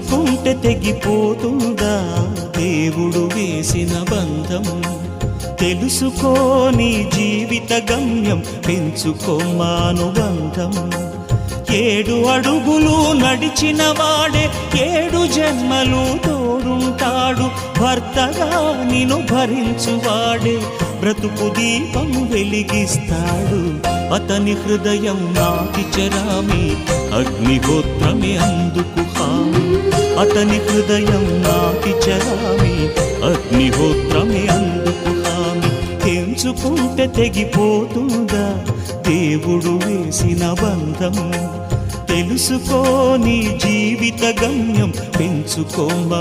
తెలుసుకుంటే తెగిపోతుందా? దేవుడు వేసిన బంధం. తెలుసుకోని జీవిత గమ్యం పెంచుకోమానుబంధం ఏడు అడుగులు నడిచిన వాడే ఏడు జన్మలు తోడుంటాడు. భర్తగా నిను భరించువాడే బ్రతుకు దీపం వెలిగిస్తాడు. అతని హృదయం నాకి చెరామి అగ్నిహోత్రమే అందుకు హామీ అతని హృదయం నాకి చెరామి అగ్నిహోత్రమే అందుకు హామీ తెంచుకుంటే తెగిపోతుందా? దేవుడు వేసిన బంధం. తెలుసుకోని జీవిత గమ్యం పెంచుకోమానుబంధం